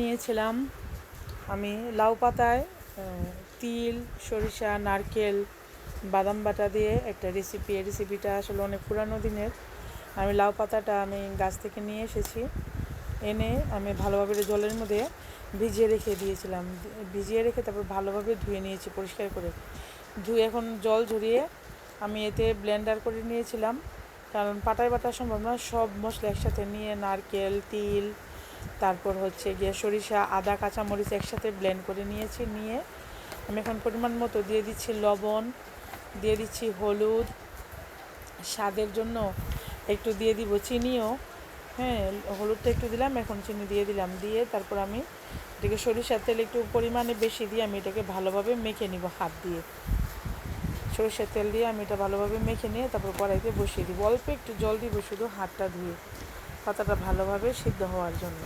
নিয়েছিলাম। আমি লাউ পাতায় তিল, সরিষা, নারকেল, বাদাম বাটা দিয়ে একটা রেসিপি এই রেসিপিটা আসলে অনেক পুরানো দিনের। আমি লাউ পাতাটা আমি গাছ থেকে নিয়ে এসেছি। এনে আমি ভালোভাবে জলের মধ্যে ভিজিয়ে রেখে দিয়েছিলাম। ভিজিয়ে রেখে তারপর ভালোভাবে ধুয়ে নিয়েছি পরিষ্কার করে। ধুয়ে এখন জল ঝরিয়ে আমি এতে ব্লেন্ডার করে নিয়েছিলাম। কারণ পাটায় বাটা সম্ভব না, সব মশলা একসাথে নিয়ে নারকেল, তিল তারপর হচ্ছে গিয়ে সরিষা, আদা, কাঁচামরিচ একসাথে ব্লেন্ড করে নিয়েছি, নিয়ে আমি এখন পরিমাণ মতো দিয়ে দিচ্ছি লবণ, দিয়ে দিচ্ছি হলুদ। স্বাদের জন্য একটু দিয়ে দিব চিনিও। হ্যাঁ হলুদটা একটু দিলাম, এখন চিনি দিয়ে দিলাম। দিয়ে তারপর আমি এটাকে সরিষার তেল একটু পরিমাণে বেশি দিয়ে আমি এটাকে ভালোভাবে মেখে নিব হাত দিয়ে। সরিষার তেল দিয়ে আমি এটা ভালোভাবে মেখে নিয়ে তারপর কড়াইতে বসিয়ে দিব। অল্প একটু জল দিব শুধু হাতটা ধুয়ে পাতাটা ভালোভাবে সিদ্ধ হওয়ার জন্য।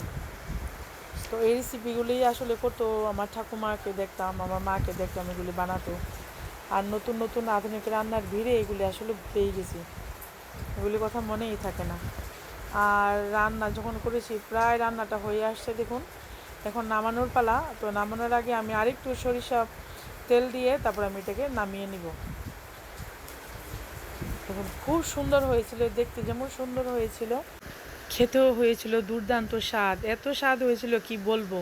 তো এই রেসিপিগুলোই আসলে করতো আমার ঠাকুমাকে দেখতাম, আমার মাকে দেখতাম এগুলি বানাতো। আর নতুন নতুন আধুনিক রান্নার ভিড়ে এগুলি আসলে পেয়ে গেছি। এগুলি কথা মনেই থাকে না। আর রান্না যখন করেছি, প্রায় রান্নাটা হয়ে আসছে দেখুন। এখন নামানোর পালা, তো নামানোর আগে আমি আরেকটু সরিষা তেল দিয়ে তারপর আমি এটাকে নামিয়ে নিব। দেখুন, খুব সুন্দর হয়েছিল, দেখতে যেমন সুন্দর হয়েছিল। খেতেও হয়েছিল দুর্দান্ত স্বাদ। এত স্বাদ হয়েছিল কি বলব?